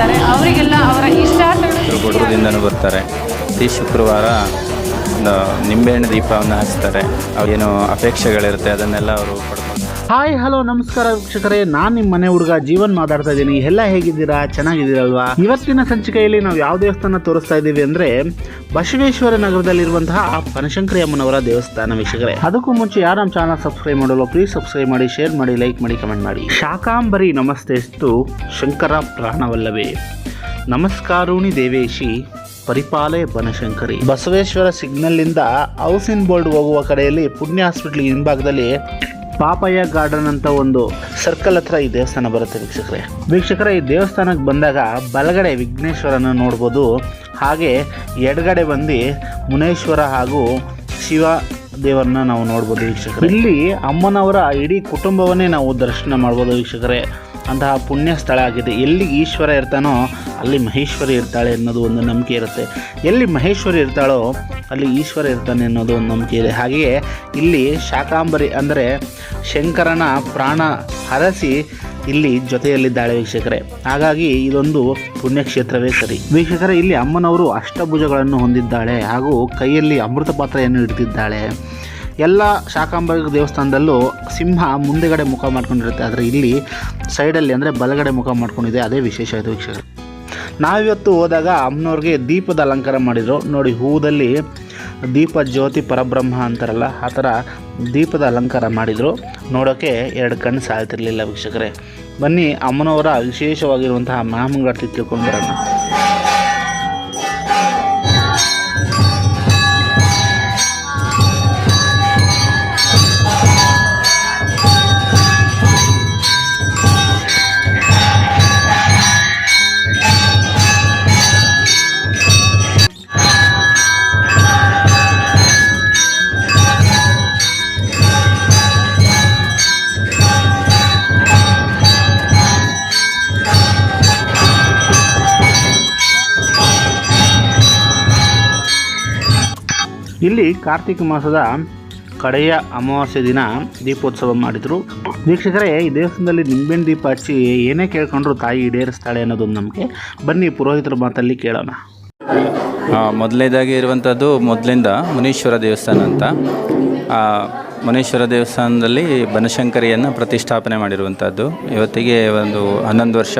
ಇದ್ದಾರೆ. ಅವರಿಗೆಲ್ಲ ಅವರ ಇಷ್ಟಾರ್ಥಗಳು ಬರ್ತಾರೆ. ಪ್ರತಿ ಶುಕ್ರವಾರ ಒಂದು ನಿಂಬೆಹಣ್ಣು ದೀಪವನ್ನು ಹಚ್ತಾರೆ. ಅವೇನು ಅಪೇಕ್ಷೆಗಳಿರುತ್ತೆ ಅದನ್ನೆಲ್ಲ ಅವರು ಪಡ್ಕೊಂಡು ಹಾಯ್, ಹಲೋ, ನಮಸ್ಕಾರ ವೀಕ್ಷಕರೇ. ನಾನು ನಿಮ್ಮ ಮನೆ ಹುಡುಗ ಜೀವನ್ ಮಾತಾಡ್ತಾ ಇದ್ದೀನಿ. ಎಲ್ಲ ಹೇಗಿದ್ದೀರಾ? ಚೆನ್ನಾಗಿದ್ದೀರಲ್ವಾ? ಇವತ್ತಿನ ಸಂಚಿಕೆಯಲ್ಲಿ ನಾವು ಯಾವ ದೇವಸ್ಥಾನ ತೋರಿಸ್ತಾ ಇದ್ದೀವಿ ಅಂದ್ರೆ ಬಸವೇಶ್ವರ ನಗರದಲ್ಲಿರುವಂತಹ ಬನಶಂಕರಿ ಅಮ್ಮನವರ ದೇವಸ್ಥಾನ ವೀಕ್ಷಕರೇ. ಅದಕ್ಕೂ ಮುಂಚೆ ಯಾರು ನಮ್ಮ ಚಾನಲ್ ಸಬ್ಸ್ಕ್ರೈಬ್ ಮಾಡಲ್ಲ ಪ್ಲೀಸ್ ಸಬ್ಸ್ಕ್ರೈಬ್ ಮಾಡಿ ಶೇರ್ ಮಾಡಿ ಲೈಕ್ ಮಾಡಿ ಕಮೆಂಟ್ ಮಾಡಿ. ಶಾಕಾಂಬರಿ ನಮಸ್ತೆಸ್ತು ಶಂಕರ ಪ್ರಾಣವಲ್ಲವೇ. ನಮಸ್ಕಾರುಣಿ ದೇವೇಶಿ, ಪರಿಪಾಲೆ ಬನಶಂಕರಿ. ಬಸವೇಶ್ವರ ಸಿಗ್ನಲ್ನಿಂದ ಹೌಸಿನ್ ಬೋರ್ಡ್ ಹೋಗುವ ಕಡೆಯಲ್ಲಿ ಪುಣ್ಯ ಹಾಸ್ಪಿಟ್ಲ್ ಹಿಂಭಾಗದಲ್ಲಿ ಪಾಪಯ್ಯ ಗಾರ್ಡನ್ ಅಂತ ಒಂದು ಸರ್ಕಲ್ ಹತ್ರ ಈ ದೇವಸ್ಥಾನ ಬರುತ್ತೆ ವೀಕ್ಷಕರೇ. ವೀಕ್ಷಕರೇ ಈ ದೇವಸ್ಥಾನಕ್ಕೆ ಬಂದಾಗ ಬಲಗಡೆ ವಿಘ್ನೇಶ್ವರನ ನೋಡ್ಬೋದು. ಹಾಗೆ ಎಡಗಡೆ ಬಂದು ಮುನೇಶ್ವರ ಹಾಗೂ ಶಿವ ದೇವರನ್ನ ನಾವು ನೋಡ್ಬೋದು ವೀಕ್ಷಕರೇ. ಇಲ್ಲಿ ಅಮ್ಮನವರ ಇಡೀ ಕುಟುಂಬವನ್ನೇ ನಾವು ದರ್ಶನ ಮಾಡ್ಬೋದು ವೀಕ್ಷಕರೇ. ಅಂತಹ ಪುಣ್ಯ ಸ್ಥಳ ಆಗಿದೆ. ಎಲ್ಲಿ ಈಶ್ವರ ಇರ್ತಾನೋ ಅಲ್ಲಿ ಮಹೇಶ್ವರಿ ಇರ್ತಾಳೆ ಅನ್ನೋದು ಒಂದು ನಂಬಿಕೆ ಇರುತ್ತೆ. ಎಲ್ಲಿ ಮಹೇಶ್ವರಿ ಇರ್ತಾಳೋ ಅಲ್ಲಿ ಈಶ್ವರ ಇರ್ತಾನೆ ಅನ್ನೋದು ಒಂದು ನಂಬಿಕೆ ಇದೆ. ಹಾಗೆಯೇ ಇಲ್ಲಿ ಶಾಕಾಂಬರಿ ಅಂದರೆ ಶಂಕರನ ಪ್ರಾಣ ಹರಸಿ ಇಲ್ಲಿ ಜೊತೆಯಲ್ಲಿದ್ದಾಳೆ ವೀಕ್ಷಕರೇ. ಹಾಗಾಗಿ ಇದೊಂದು ಪುಣ್ಯಕ್ಷೇತ್ರವೇ ಸರಿ. ವೀಕ್ಷಕರೇ, ಇಲ್ಲಿ ಅಮ್ಮನವರು ಅಷ್ಟಭುಜಗಳನ್ನು ಹೊಂದಿದ್ದಾಳೆ ಹಾಗೂ ಕೈಯಲ್ಲಿ ಅಮೃತ ಪಾತ್ರೆಯನ್ನು ಹಿಡಿದಿದ್ದಾಳೆ ಎಲ್ಲ ಶಾಕಾಂಬರಿ ದೇವಸ್ಥಾನದಲ್ಲೂ ಸಿಂಹ ಮುಂದೆಗಡೆ ಮುಖ ಮಾಡ್ಕೊಂಡಿರುತ್ತೆ. ಆದರೆ ಇಲ್ಲಿ ಸೈಡಲ್ಲಿ ಅಂದರೆ ಬಲಗಡೆ ಮುಖ ಮಾಡ್ಕೊಂಡಿದೆ. ಅದೇ ವಿಶೇಷ ಇದು ವೀಕ್ಷಕರು. ನಾವಿವತ್ತು ಹೋದಾಗ ಅಮ್ಮನವ್ರಿಗೆ ದೀಪದ ಅಲಂಕಾರ ಮಾಡಿದರು. ನೋಡಿ, ಹೂದಲ್ಲಿ ದೀಪ ಜ್ಯೋತಿ ಪರಬ್ರಹ್ಮ ಅಂತಾರಲ್ಲ, ಆ ಥರ ದೀಪದ ಅಲಂಕಾರ ಮಾಡಿದರು. ನೋಡೋಕ್ಕೆ ಎರಡು ಕಣ್ಣು ಸಾಲ್ತಿರಲಿಲ್ಲ ವೀಕ್ಷಕರೇ. ಬನ್ನಿ, ಅಮ್ಮನವರ ವಿಶೇಷವಾಗಿರುವಂತಹ ಮಹಾಮಂಗಳಾರತಿ ತಿಳ್ಕೊಂಡು ಬರೋಣ. ಇಲ್ಲಿ ಕಾರ್ತಿಕ ಮಾಸದ ಕಡೆಯ ಅಮಾವಾಸ್ಯೆ ದಿನ ದೀಪೋತ್ಸವ ಮಾಡಿದರು. ವೀಕ್ಷಕರೇ, ಈ ದೇವಸ್ಥಾನದಲ್ಲಿ ನಿಂಬೆಹಣ್ಣು ದೀಪ ಹಚ್ಚಿ ಏನೇ ಕೇಳ್ಕೊಂಡ್ರು ತಾಯಿ ಈಡೇರಿಸ್ತಾಳೆ ಅನ್ನೋದೊಂದು ನಮಗೆ. ಬನ್ನಿ ಪುರೋಹಿತರ ಮಾತಲ್ಲಿ ಕೇಳೋಣ. ಮೊದಲನೇದಾಗಿ ಇರುವಂಥದ್ದು ಮೊದಲಿಂದ ಮುನೀಶ್ವರ ದೇವಸ್ಥಾನ ಅಂತ. ಮುನೀಶ್ವರ ದೇವಸ್ಥಾನದಲ್ಲಿ ಬನಶಂಕರಿಯನ್ನು ಪ್ರತಿಷ್ಠಾಪನೆ ಮಾಡಿರುವಂಥದ್ದು. ಇವತ್ತಿಗೆ ಒಂದು ಹನ್ನೊಂದು ವರ್ಷ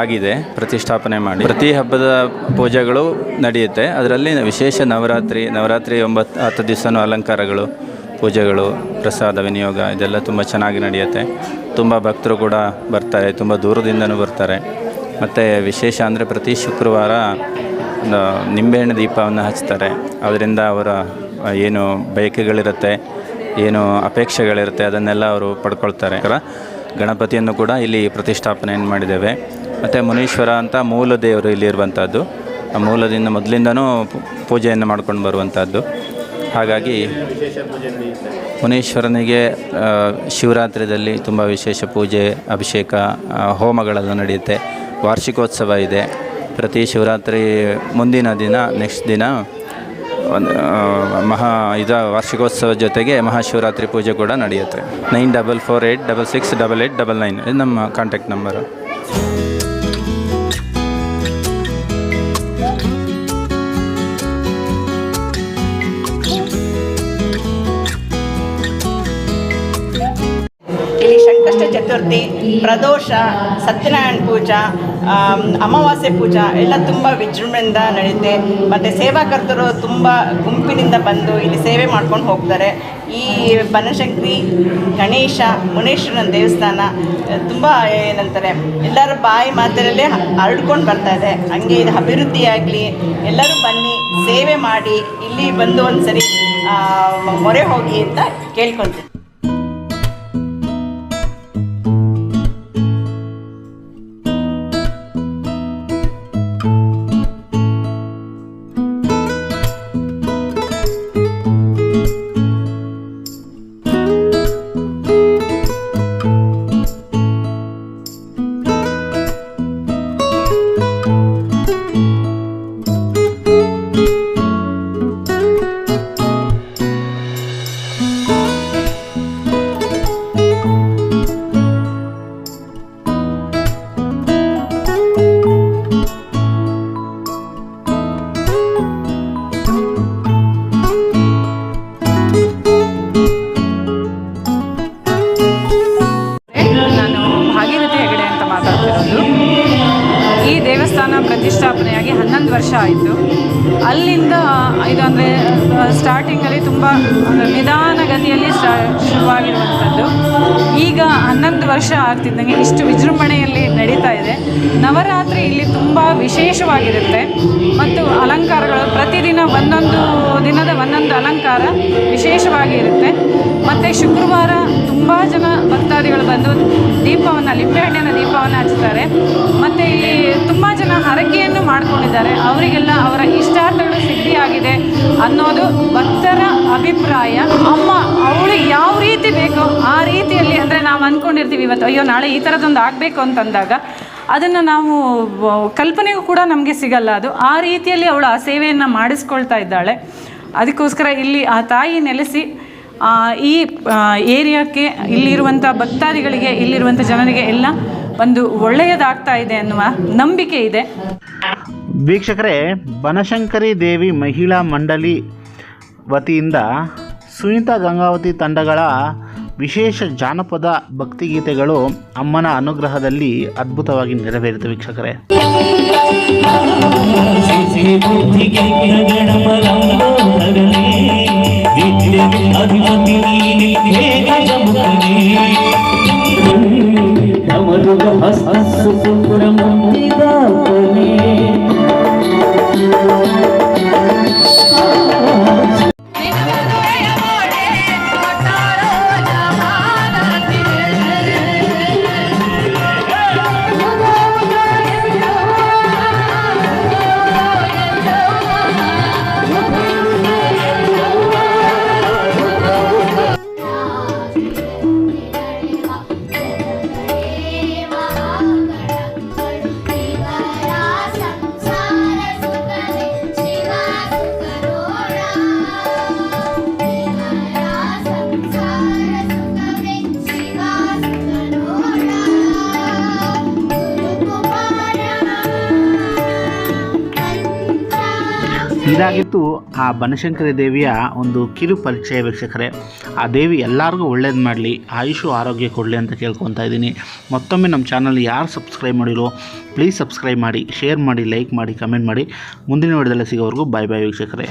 ಆಗಿದೆ. ಪ್ರತಿಷ್ಠಾಪನೆ ಮಾಡಿ. ಪ್ರತಿ ಹಬ್ಬದ ಪೂಜೆಗಳು ನಡೆಯುತ್ತೆ. ಅದರಲ್ಲಿ ವಿಶೇಷ ನವರಾತ್ರಿ ನವರಾತ್ರಿ ಒಂಬತ್ತು ಹತ್ತು ದಿವಸನೂ ಅಲಂಕಾರಗಳು, ಪೂಜೆಗಳು, ಪ್ರಸಾದ, ವಿನಿಯೋಗ, ಇದೆಲ್ಲ ತುಂಬ ಚೆನ್ನಾಗಿ ನಡೆಯುತ್ತೆ. ತುಂಬ ಭಕ್ತರು ಕೂಡ ಬರ್ತಾರೆ, ತುಂಬ ದೂರದಿಂದನೂ ಬರ್ತಾರೆ. ಮತ್ತು ವಿಶೇಷ ಅಂದರೆ ಪ್ರತಿ ಶುಕ್ರವಾರ ನಿಂಬೆಹಣ್ಣು ದೀಪವನ್ನು ಹಚ್ತಾರೆ. ಅದರಿಂದ ಅವರ ಏನು ಬಯಕೆಗಳಿರುತ್ತೆ, ಏನು ಅಪೇಕ್ಷೆಗಳಿರುತ್ತೆ, ಅದನ್ನೆಲ್ಲ ಅವರು ಪಡ್ಕೊಳ್ತಾರೆ. ಗಣಪತಿಯನ್ನು ಕೂಡ ಇಲ್ಲಿ ಪ್ರತಿಷ್ಠಾಪನೆಯನ್ನು ಮಾಡಿದ್ದೇವೆ. ಮತ್ತು ಮುನೀಶ್ವರ ಅಂತ ಮೂಲ ದೇವರು ಇಲ್ಲಿರುವಂಥದ್ದು. ಆ ಮೂಲದಿಂದ ಮೊದಲಿಂದನೂ ಪೂಜೆಯನ್ನು ಮಾಡ್ಕೊಂಡು ಬರುವಂಥದ್ದು. ಹಾಗಾಗಿ ಮುನೀಶ್ವರನಿಗೆ ಶಿವರಾತ್ರಿಯಲ್ಲಿ ತುಂಬ ವಿಶೇಷ ಪೂಜೆ, ಅಭಿಷೇಕ ಹೋಮಗಳೆಲ್ಲ ನಡೆಯುತ್ತೆ. ವಾರ್ಷಿಕೋತ್ಸವ ಇದೆ. ಪ್ರತಿ ಶಿವರಾತ್ರಿ ಮುಂದಿನ ದಿನ ನೆಕ್ಸ್ಟ್ ದಿನ, ಒಂದು ಮಹಾ, ಇದ ವಾರ್ಷಿಕೋತ್ಸವ ಜೊತೆಗೆ ಮಹಾಶಿವರಾತ್ರಿ ಪೂಜೆ ಕೂಡ ನಡೆಯುತ್ತೆ. Nine double four eight double six double eight double nine, ಇದು ನಮ್ಮ ಕಾಂಟ್ಯಾಕ್ಟ್ ನಂಬರು ಚತುರ್ಥಿ ಪ್ರದೋಷ, ಸತ್ಯನಾರಾಯಣ ಪೂಜಾ ಅಮಾವಾಸ್ಯೆ ಪೂಜಾ ಎಲ್ಲ ತುಂಬ ವಿಜೃಂಭಣೆಯಿಂದ ನಡೆಯುತ್ತೆ. ಮತ್ತು ಸೇವಾಕರ್ತರು ತುಂಬ ಗುಂಪಿನಿಂದ ಬಂದು ಇಲ್ಲಿ ಸೇವೆ ಮಾಡ್ಕೊಂಡು ಹೋಗ್ತಾರೆ. ಈ ಬನಶಂಕರಿ, ಗಣೇಶ, ಮುನೇಶ್ವರನ ದೇವಸ್ಥಾನ ತುಂಬ ಏನಂತಾರೆ, ಎಲ್ಲರ ಬಾಯಿ ಮಾತರಲ್ಲೇ ಹರಡ್ಕೊಂಡು ಬರ್ತಾ ಇದೆ. ಹಂಗೆ ಇದು ಅಭಿವೃದ್ಧಿಯಾಗಲಿ ಎಲ್ಲರೂ ಬನ್ನಿ, ಸೇವೆ ಮಾಡಿ, ಇಲ್ಲಿ ಬಂದು ಒಂದು ಸರಿ ಮೊರೆ ಹೋಗಿ ಅಂತ ಕೇಳ್ಕೊತೀನಿ ವರ್ಷ ಆಯಿತು. ಅಲ್ಲಿಂದ, ಇದು ಅಂದರೆ ಸ್ಟಾರ್ಟಿಂಗಲ್ಲಿ ತುಂಬ ನಿಧಾನ ನಿಧಾನಗತಿಯಲ್ಲಿ ಸ್ಟಾ ಶುರುವಾಗಿರುವಂಥದ್ದು. ಈಗ ಹನ್ನೊಂದು ವರ್ಷ ಆಗ್ತಿದ್ದಂಗೆ ಇಷ್ಟು ವಿಜೃಂಭಣೆಯಲ್ಲಿ ನಡೀತಾ ಇದೆ. ನವರಾತ್ರಿ ಇಲ್ಲಿ ತುಂಬ ವಿಶೇಷವಾಗಿರುತ್ತೆ. ಮತ್ತು ಅಲಂಕಾರಗಳು ಪ್ರತಿದಿನ ಒಂದೊಂದು ದಿನದ ಒಂದೊಂದು ಅಲಂಕಾರ ವಿಶೇಷವಾಗಿ ಇರುತ್ತೆ ಮತ್ತು ಶುಕ್ರವಾರ ತುಂಬ ಜನ ಭಕ್ತಾದಿಗಳು ಬಂದು ದೀಪವನ್ನು ಲಿಂಬೆಹಣ್ಣಿನ ದೀಪವನ್ನು ಹಚ್ತಾರೆ. ಮತ್ತು ಇಲ್ಲಿ ತುಂಬ ಜನ ಹರಕೆಯನ್ನು ಮಾಡ್ಕೊಂಡಿದ್ದಾರೆ. ಅವರಿಗೆಲ್ಲ ಅವರ ಇಷ್ಟಾರ್ಥಗಳು ಸಿದ್ಧಿಯಾಗಿದೆ ಅನ್ನೋದು ಭಕ್ತರ ಅಭಿಪ್ರಾಯ. ಅಮ್ಮ ಅವಳು ಯಾವ ರೀತಿ ಬೇಕೋ ಆ ರೀತಿಯಲ್ಲಿ ಅಂದರೆ ನಾವು ಅಂದ್ಕೊಂಡಿರ್ತೀವಿ ಇವತ್ತು, ಅಯ್ಯೋ, ನಾಳೆ ಈ ಥರದೊಂದು ಆಗಬೇಕು ಅಂತಂದಾಗ, ಅದನ್ನು ನಾವು ಕಲ್ಪನೆಗೂ ಕೂಡ ನಮಗೆ ಸಿಗಲ್ಲ ಅದು. ಆ ರೀತಿಯಲ್ಲಿ ಅವಳು ಆ ಸೇವೆಯನ್ನು ಮಾಡಿಸ್ಕೊಳ್ತಾ ಇದ್ದಾಳೆ. ಅದಕ್ಕೋಸ್ಕರ ಇಲ್ಲಿ ಆ ತಾಯಿ ನೆಲೆಸಿ ಈ ಏರಿಯಾಕ್ಕೆ ಇಲ್ಲಿರುವಂಥ ಭಕ್ತಾದಿಗಳಿಗೆ ಇಲ್ಲಿರುವಂಥ ಜನರಿಗೆ ಎಲ್ಲ ಒಂದು ಒಳ್ಳೆಯದಾಗ್ತಾ ಇದೆ ಅನ್ನುವ ನಂಬಿಕೆ ಇದೆ ವೀಕ್ಷಕರೇ ಬನಶಂಕರಿ ದೇವಿ ಮಹಿಳಾ ಮಂಡಳಿ ವತಿಯಿಂದ ಸುನೀತಾ ಗಂಗಾವತಿ ತಂಡಗಳ ವಿಶೇಷ ಜಾನಪದ ಭಕ್ತಿಗೀತೆಗಳು ಅಮ್ಮನ ಅನುಗ್ರಹದಲ್ಲಿ ಅದ್ಭುತವಾಗಿ ನೆರವೇರಿತು ವೀಕ್ಷಕರೇ అది అది హే గజముఖి కమరుగ హస్త సుపురం ಇದಾಗಿತ್ತು ಆ ಬನಶಂಕರಿ ದೇವಿಯ ಒಂದು ಕಿರು ಪರಿಚಯ ವೀಕ್ಷಕರೇ. ಆ ದೇವಿ ಎಲ್ಲರಿಗೂ ಒಳ್ಳೇದು ಮಾಡಲಿ, ಆಯುಷು ಆರೋಗ್ಯ ಕೊಡಲಿ ಅಂತ ಕೇಳ್ಕೊತಾ ಇದ್ದೀನಿ. ಮತ್ತೊಮ್ಮೆ ನಮ್ಮ ಚಾನಲ್ ಯಾರು ಸಬ್ಸ್ಕ್ರೈಬ್ ಮಾಡಿರೋ, ಪ್ಲೀಸ್ ಸಬ್ಸ್ಕ್ರೈಬ್ ಮಾಡಿ, ಶೇರ್ ಮಾಡಿ, ಲೈಕ್ ಮಾಡಿ, ಕಮೆಂಟ್ ಮಾಡಿ. ಮುಂದಿನ ವಿಡಿಯೋದಲ್ಲಿ ಸಿಗೋವರೆಗೂ ಬಾಯ್ ಬಾಯ್ ವೀಕ್ಷಕರೇ.